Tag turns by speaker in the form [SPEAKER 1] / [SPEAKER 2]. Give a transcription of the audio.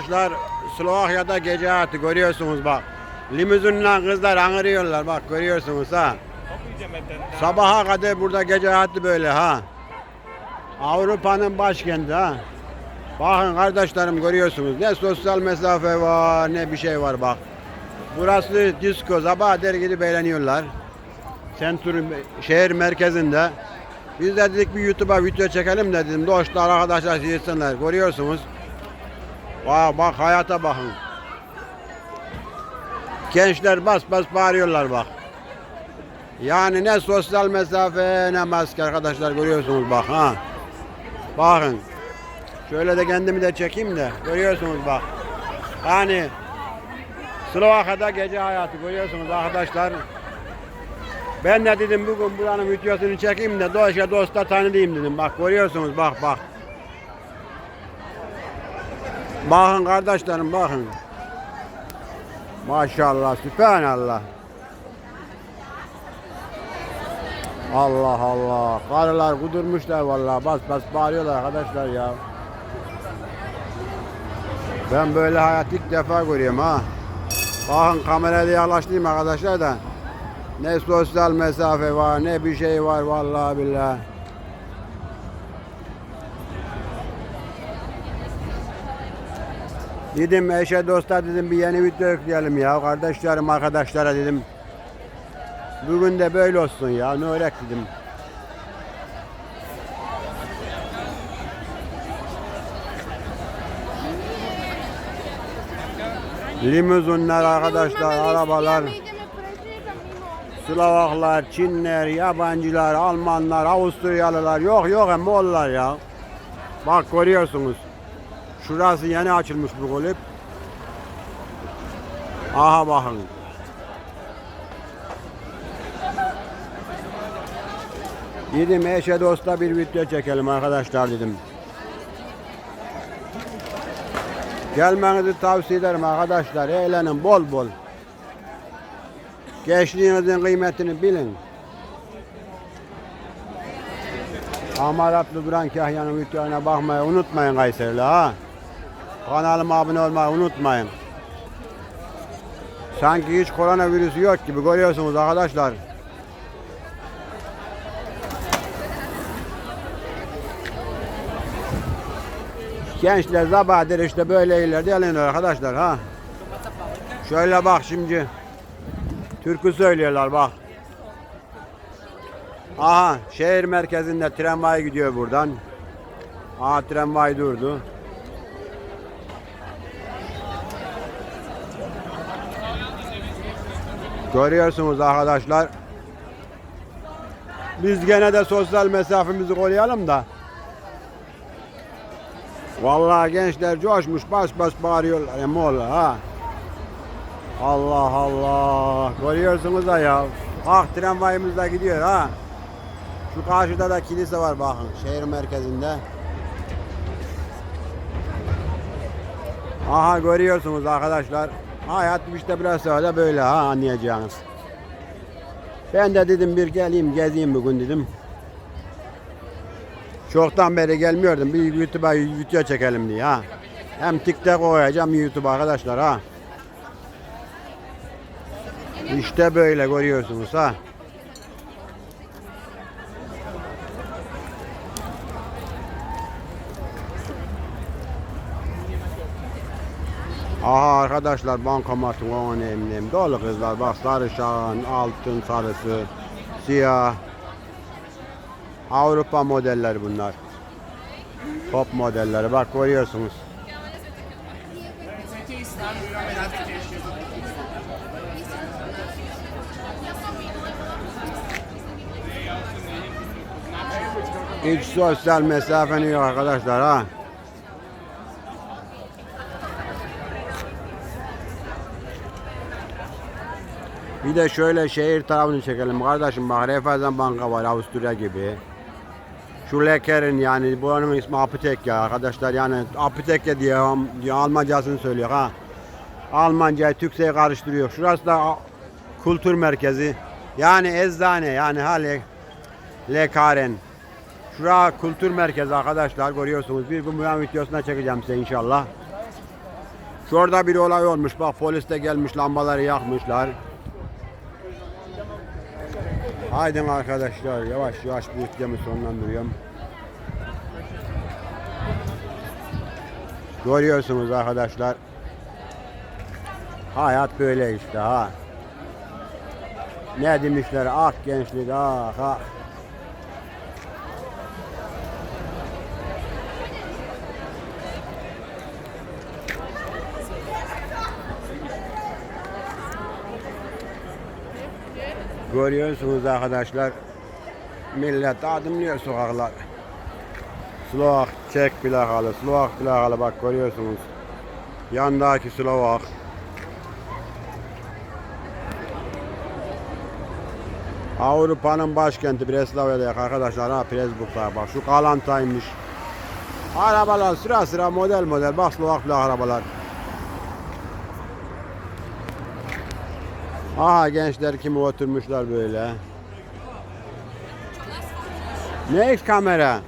[SPEAKER 1] Arkadaşlar Slovakya'da gece hayatı görüyorsunuz bak. Limuzinle kızlar anırıyorlar bak görüyorsunuz ha. Sabaha kadar burada gece hayatı böyle ha. Avrupa'nın başkenti ha. Bakın kardeşlerim görüyorsunuz ne sosyal mesafe var ne bir şey var bak. Burası disco sabah der gidip eğleniyorlar. Centrum şehir merkezinde. Biz de dedik bir YouTube'a video çekelim de dedim. Dostlar arkadaşlar izlesinler. Görüyorsunuz. Vay bak hayata bakın. Gençler bas bas bağırıyorlar bak. Yani ne sosyal mesafe ne maske arkadaşlar görüyorsunuz bak ha. Bakın. Şöyle de kendimi de çekeyim de görüyorsunuz bak. Yani Slovakya'da gece hayatı görüyorsunuz arkadaşlar. Ben de dedim bugün buranın videosunu çekeyim de dolaşa dosta tanıdayım dedim. Bak görüyorsunuz bak bak. Bakın kardeşlerim bakın. Maşallah sübhanallah. Allah Allah. Karılar kudurmuşlar vallahi bas bas bağırıyorlar arkadaşlar ya. Ben böyle hayat ilk defa görüyorum ha. Bakın kameraya yaklaştırayım arkadaşlar da. Ne sosyal mesafe var ne bir şey var vallahi billahi. Dedim eşe dosta dedim bir yeni video yükleyelim ya kardeşlerim arkadaşlara dedim. Bugün de böyle olsun ya ne örek dedim. Limuzinler arkadaşlar, arabalar, Slovaklar, Çinler, yabancılar, Almanlar, Avusturyalılar yok yok hem ya. Bak görüyorsunuz. Şurası yeni açılmış bu kulüp. Aha bakın. Dedim eşe dosta bir video çekelim arkadaşlar dedim. Gelmenizi tavsiye ederim arkadaşlar. Eğlenin bol bol. Gençliğinizin kıymetini bilin. Amaratlı duran kahyanın videolarına bakmayı unutmayın Kayseri'li ha. Kanalıma abone olmayı unutmayın. Sanki hiç koronavirüsü yok gibi görüyorsunuz arkadaşlar. Gençler sabahdır işte böyle ileride eğleniyor arkadaşlar ha. Şöyle bak şimdi. Türkü söylüyorlar bak. Aha şehir merkezinde tramvay gidiyor buradan. Aha tramvay durdu. Görüyorsunuz arkadaşlar. Biz gene de sosyal mesafemizi koruyalım da. Vallahi gençler coşmuş bas bas bağırıyorlar ya molla ha. Allah Allah. Görüyorsunuz da ya. Bak tramvayımız da gidiyor ha. Şu karşıda da kilise var bakın şehir merkezinde. Aha görüyorsunuz arkadaşlar. Hayat işte biraz da böyle ha anlayacağınız. Ben de dedim bir geleyim gezeyim bugün dedim. Çoktan beri gelmiyordum. Bir YouTube'a video çekelim diye ha. Hem TikTok koyacağım YouTube arkadaşlar ha. İşte böyle görüyorsunuz ha. Aha arkadaşlar bankomatın o önemli. Dolu kızlar bak sarışan, altın sarısı, siyah. Avrupa modeller bunlar. Top modelleri bak görüyorsunuz. Hiç sosyal mesafeni yok arkadaşlar ha. Bir de şöyle şehir tarafını çekelim kardeşim bak Raiffeisen Banka var Avusturya gibi. Şu Leker'in yani buranın ismi Apotek ya arkadaşlar yani Apotek diye, diye Almancasını söylüyor ha. Almancayı Türkçe'ye karıştırıyor. Şurası da kültür merkezi. Yani eczane yani ha Le, Lekaren. Şura kültür merkezi arkadaşlar görüyorsunuz. Bir bu mühim videosuna çekeceğim size inşallah. Şurada bir olay olmuş. Bak polis de gelmiş lambaları yakmışlar. Haydi arkadaşlar yavaş yavaş bu videomu sonlandırıyorum. Görüyorsunuz arkadaşlar. Hayat böyle işte ha. Ne demişler ah gençlik ah ah. Görüyorsunuz arkadaşlar. Millet adımlıyor sokaklar. Slovak Çek plakalı, Slovak plakalı bak görüyorsunuz. Yandaki Slovak. Avrupa'nın başkenti Breslavya'da arkadaşlar ha Presburg'da bak şu Kalantaymış. Arabalar sıra sıra model model bak Slovak plak arabalar. Aha gençler kimi oturmuşlar böyle. Ne iş kamera?